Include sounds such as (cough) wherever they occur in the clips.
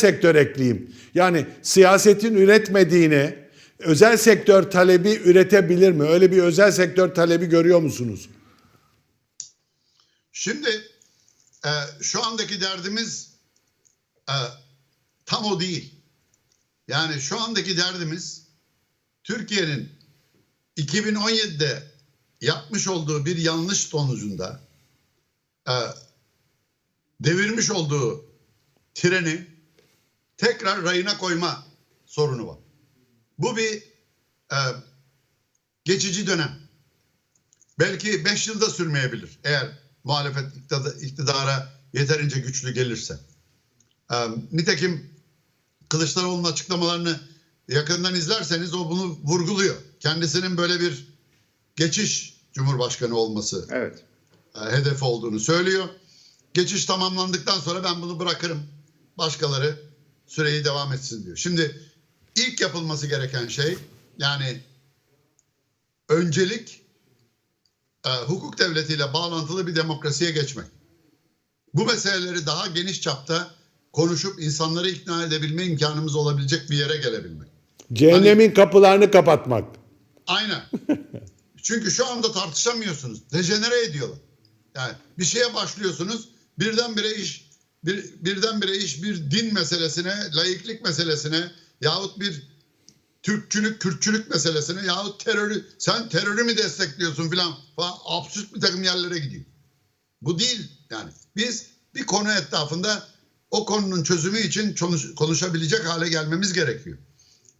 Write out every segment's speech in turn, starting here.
sektör ekleyeyim. Yani siyasetin üretmediğini özel sektör talebi üretebilir mi? Öyle bir özel sektör talebi görüyor musunuz? Şimdi e, şu andaki derdimiz e, tam o değil. Yani şu andaki derdimiz Türkiye'nin 2017'de yapmış olduğu bir yanlış sonucunda e, devirmiş olduğu treni tekrar rayına koyma sorunu var. Bu bir e, geçici dönem. Belki 5 yılda sürmeyebilir eğer muhalefet iktida- iktidara yeterince güçlü gelirse. E, nitekim Kılıçdaroğlu'nun açıklamalarını yakından izlerseniz o bunu vurguluyor. Kendisinin böyle bir geçiş cumhurbaşkanı olması Evet. e, hedefi olduğunu söylüyor. Geçiş tamamlandıktan sonra ben bunu bırakırım. Başkaları süreyi devam etsin diyor. Şimdi ilk yapılması gereken şey yani öncelik e, hukuk devletiyle bağlantılı bir demokrasiye geçmek. Bu meseleleri daha geniş çapta konuşup insanları ikna edebilme imkanımız olabilecek bir yere gelebilmek. Cehennemin kapılarını kapatmak. Aynen. (laughs) Çünkü şu anda tartışamıyorsunuz. Dejenere ediyorlar. Yani bir şeye başlıyorsunuz birdenbire iş bir, birdenbire iş bir din meselesine, laiklik meselesine yahut bir Türkçülük, Kürtçülük meselesine yahut terörü sen terörü mü destekliyorsun filan falan absürt bir takım yerlere gidiyor. Bu değil yani. Biz bir konu etrafında o konunun çözümü için konuş- konuşabilecek hale gelmemiz gerekiyor.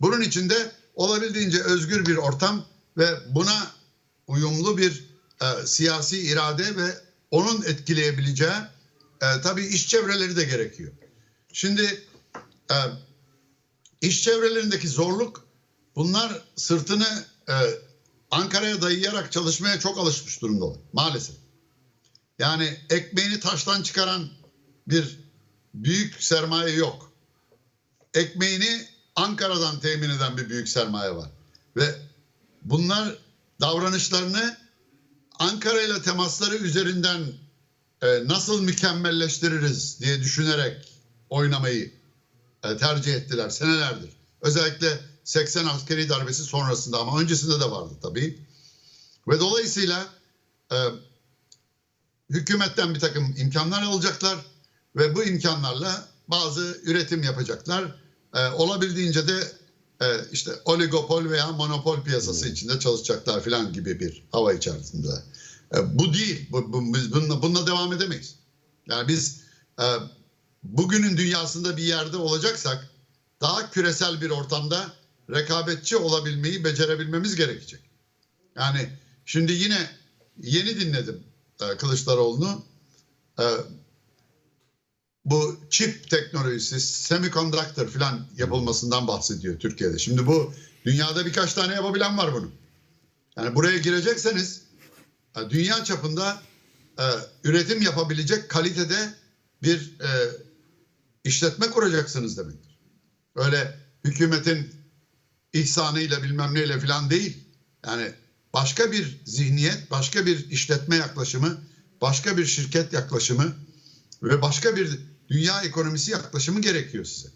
Bunun için de olabildiğince özgür bir ortam ve buna uyumlu bir e, siyasi irade ve onun etkileyebileceği e, tabii iş çevreleri de gerekiyor. Şimdi e, iş çevrelerindeki zorluk bunlar sırtını e, Ankara'ya dayayarak çalışmaya çok alışmış durumdalar maalesef. Yani ekmeğini taştan çıkaran bir büyük sermaye yok. Ekmeğini Ankara'dan temin eden bir büyük sermaye var. Ve bunlar davranışlarını Ankara ile temasları üzerinden nasıl mükemmelleştiririz diye düşünerek oynamayı e, tercih ettiler senelerdir. Özellikle 80 askeri darbesi sonrasında ama öncesinde de vardı tabii. Ve dolayısıyla e, hükümetten bir takım imkanlar alacaklar ve bu imkanlarla bazı üretim yapacaklar. E, olabildiğince de e, işte oligopol veya monopol piyasası içinde çalışacaklar falan gibi bir hava içerisinde. E, bu değil. Bu, bu- biz bununla, bununla devam edemeyiz. Yani biz e, bugünün dünyasında bir yerde olacaksak daha küresel bir ortamda rekabetçi olabilmeyi becerebilmemiz gerekecek. Yani şimdi yine yeni dinledim e, Kılıçdaroğlu'nu. E, bu çip teknolojisi, semiconductor falan yapılmasından bahsediyor Türkiye'de. Şimdi bu dünyada birkaç tane yapabilen var bunu. Yani buraya girecekseniz dünya çapında e, üretim yapabilecek kalitede bir e, işletme kuracaksınız demektir. Öyle hükümetin ihsanıyla bilmem neyle falan değil. Yani başka bir zihniyet, başka bir işletme yaklaşımı, başka bir şirket yaklaşımı ve başka bir dünya ekonomisi yaklaşımı gerekiyor size.